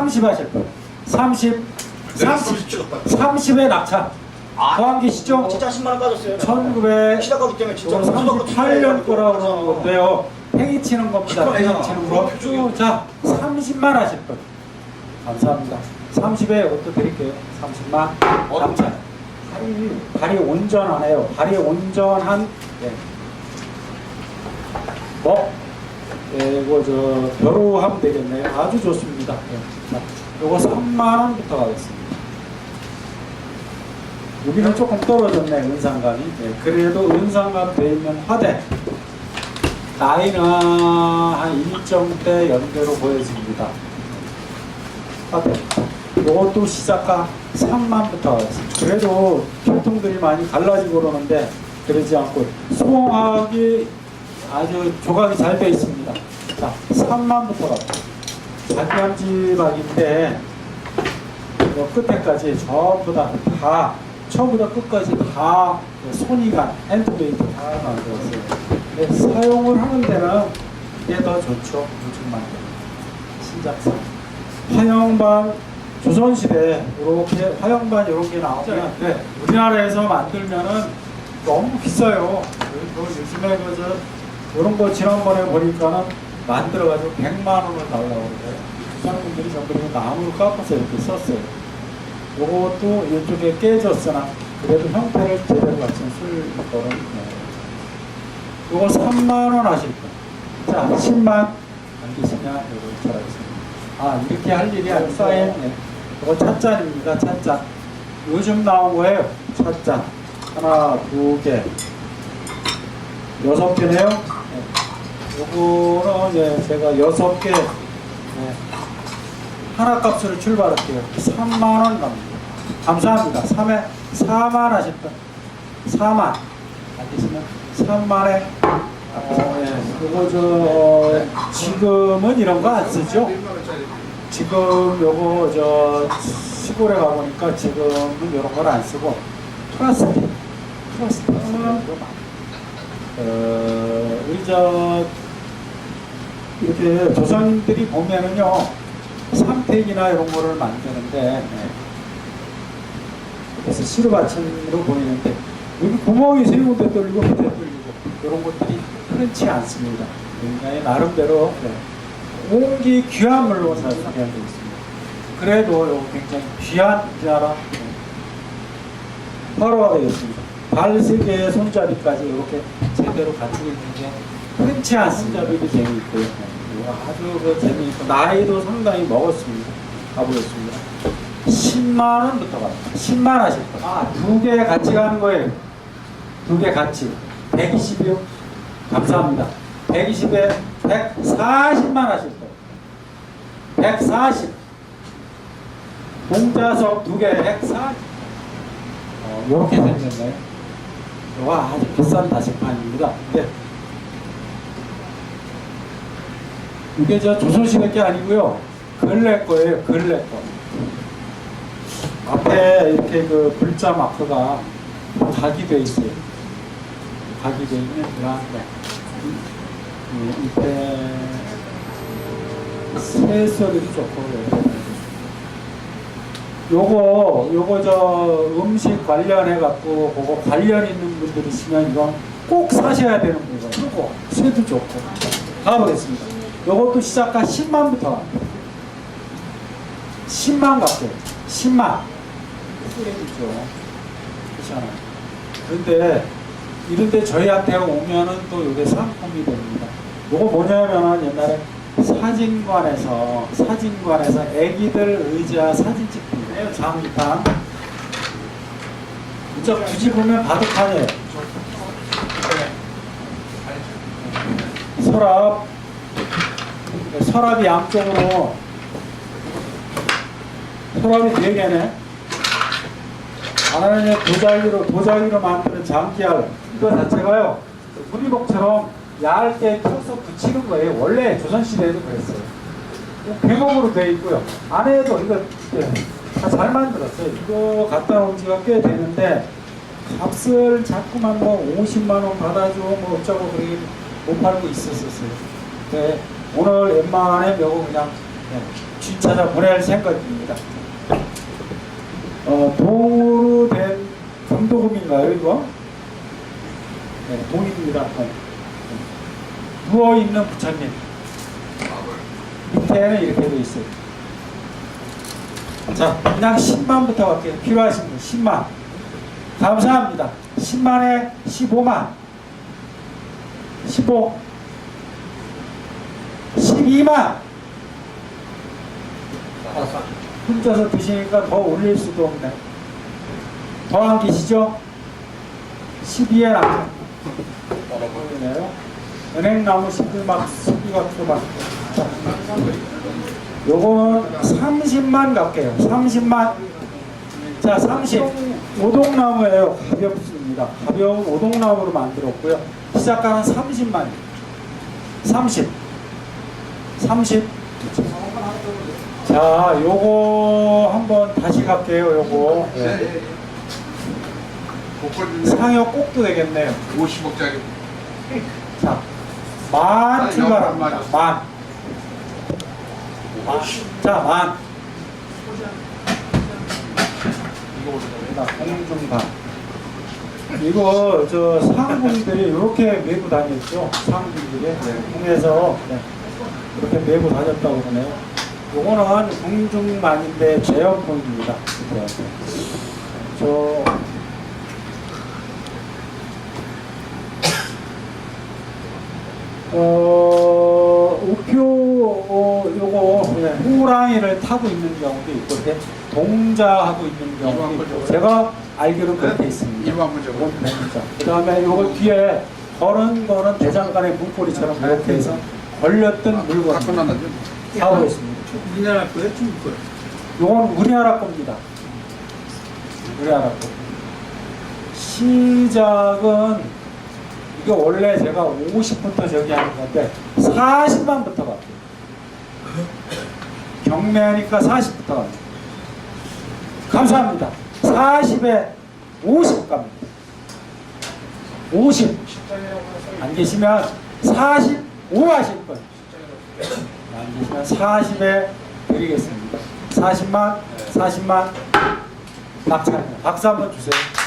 30 하실 거예요. 30, 네, 30, 30에 낙차. 더한 계시죠? 진짜 10만 원 빠졌어요. 1900, 시작하기 때문에 진짜 이거 38년 거라고 그러는 건데요. 팽이 치는 겁니다. 팽이. 치는 거. 쭉, 자, 30만 하실 거예요. 감사합니다. 30에 이것도 드릴게요. 30만. 낙차. 발이, 발이 온전 안 해요. 발이 온전한, 예. 뭐? 예, 이거 저, 벼루하면 되겠네요. 아주 좋습니다. 예. 자, 요거 3만 원부터 가겠습니다. 여기는 조금 떨어졌네, 은상감이. 예, 그래도 돼 있는 화대. 나이는 한 1점대 연대로 보여집니다. 화대. 요것도 시작가 3만부터 하겠습니다. 그래도 교통들이 많이 갈라지고 그러는데 그러지 않고 수공학이 아주 조각이 잘 돼 있습니다. 자, 3만부터 갑니다. 작년지박인데 요 끝에까지 전부 다, 다 처음부터 끝까지 다 손이간 핸드메이드 다 만들었어요. 근데 사용을 하는 데는 이게 더 좋죠. 요즘 만들 신작사. 화영반 조선시대 이렇게 화영반 이런 게 나오면 네, 우리나라에서 만들면은 너무 비싸요. 그 요즘에 그저 이런 거 지난번에 보니까는 만들어가지고 100만 원을 달라고 그래요. 사람들이 전부 이거 나무로 깎아서 이렇게 썼어요. 요것도 이쪽에 깨졌으나 그래도 형태를 제대로 갖춘 술 거는 네. 요거 3만 원 하실 거예요. 자, 10만 안 계시냐? 요거 잘하겠습니다. 아, 이렇게 할 일이 아니 쌓인 네. 요거 찻잔입니다. 찻잔. 요즘 나온 거예요. 찻잔. 하나, 두 개, 여섯 개네요. 네. 요거는 이제 제가 여섯 개 네. 하나 값으로 출발할게요. 3만 원 갑니다. 감사합니다. 3에 4만 하실 분. 4만. 안 되시면 3만에 어, 예. 요거 저 지금은 이런 거 안 쓰죠? 지금 요거 저 시골에 가보니까 지금은 이런 걸 안 쓰고 플라스틱 플라스틱 쓰는 거 많아요. 어, 우리 저 이렇게 조상들이 보면은요 삼택이나 이런 거를 만드는데 네. 그래서 시루받침으로 보이는데 여기 구멍이 세 군데 뚫리고 밑에 뚫리고 이런 것들이 흔치 않습니다. 굉장히 나름대로 네. 온기 귀한 물로 사용되어 있습니다. 그래도 굉장히 귀한 자라 화로가 되겠습니다. 발 세개 손잡이까지 이렇게 제대로 갖추고 있는 게 흔치 않습니다. 손잡이도 재미있고요. 네. 아주 그 재미있고 나이도 상당히 먹었습니다. 가보겠습니다. 10만 원부터 갑니다. 10만 하실 거예요. 아, 두 개 같이 가는 거예요. 두 개 같이. 120이요? 감사합니다. 120에 140만 하실 거예요. 140. 공자석 두 개 140. 어, 요렇게 생겼네요. 이거 아주 비싼 다시판입니다. 근데 이게 저 조선시대 게 아니고요. 근래 거예요. 근래 거. 앞에 이렇게 그 글자 마크가 각이 돼 있어요. 각이 돼 있는 그런 거. 이- 밑에 세서들이 좋고. 요거 요거 저 음식 관련해 갖고 그거 관련 있는 분들이시면 이건 꼭 사셔야 되는 물건. 그리고 쇠도 좋고. 가보겠습니다. 요것도 시작가 10만부터 갑니다. 10만 갈게요. 10만. 쓰레기죠. 그렇잖아요. 그런데 이런데 저희한테 오면은 또 이게 상품이 됩니다. 요거 뭐냐면은 옛날에 사진관에서 사진관에서 애기들 의자 사진 찍히네요. 장미판. 진짜 굳이 보면 바둑판이에요. 서랍 서랍이 양쪽으로 서랍이 네 개네. 하나는 도자기로 도자기로 만드는 장기알 이거 자체가요 무리복처럼 얇게 펴서 붙이는 거예요. 원래 조선 시대에도 그랬어요. 계곡으로 돼 있고요. 안에도 이거 다잘 만들었어요. 이거 갖다 놓은 지가 꽤 되는데 값을 자꾸만 뭐 50만 원 받아줘 뭐 어쩌고 그러못 팔고 있었었어요. 근데 오늘 웬만하면 그냥 네, 주차장 보낼 생각입니다. 어, 도로 된 금도금인가요, 이거? 네, 동입니다. 어. 누워있는 부처님. 밑에는 이렇게 돼 있어요. 자, 그냥 10만부터 갈게요. 필요하신 분, 10만. 감사합니다. 10만에 15만. 15. 12만. 혼자서 드시니까 더 올릴 수도 없네. 더안 계시죠? 12에 나. 보이네요. 은행나무 시들막 시기가 수박. 자, 요거는 30만 갈게요. 30만. 자, 30. 오동나무예요. 가볍습니다. 가벼운 오동나무로 만들었고요. 시작가는 30만. 30. 30. 자, 요거 한번 다시 갈게요. 요거. 네. 상여 꼭도 되겠네요. 50억짜리 자, 만 아, 출발합니다. 만. 만. 자, 만. 이거 공중반. 이거 저 상군들이 이렇게 메고 다녔죠. 상군들이 공에서 네. 이렇게 메고 다녔다고 그러네요. 요거는 공중만인데 제형폰입니다. 네. 저 어, 우표, 어, 요거, 그냥 호랑이를 타고 있는 경우도 있고, 이렇게 동자하고 있는 경우도 있고, 제가 알기로 그렇게 있습니다. 네, 그 다음에 요거 뒤에 걸은 거는 대장간의 문고리처럼 이렇게 해서 걸렸던 다 물건 끝났나요? 하고 있습니다. 우리나라 거예요? 중국 거예요? 요건 우리나라 겁니다. 우리나라 거. 시작은 이게 원래 제가 50부터 저기 하는 건데 40만부터 갈게요. 경매하니까 40부터 갑니다. 감사합니다. 40에 50 갑니다. 50. 안 계시면 45 하실 거예요. 안 계시면 40에 드리겠습니다. 40만, 40만 박차. 박수 한번 주세요.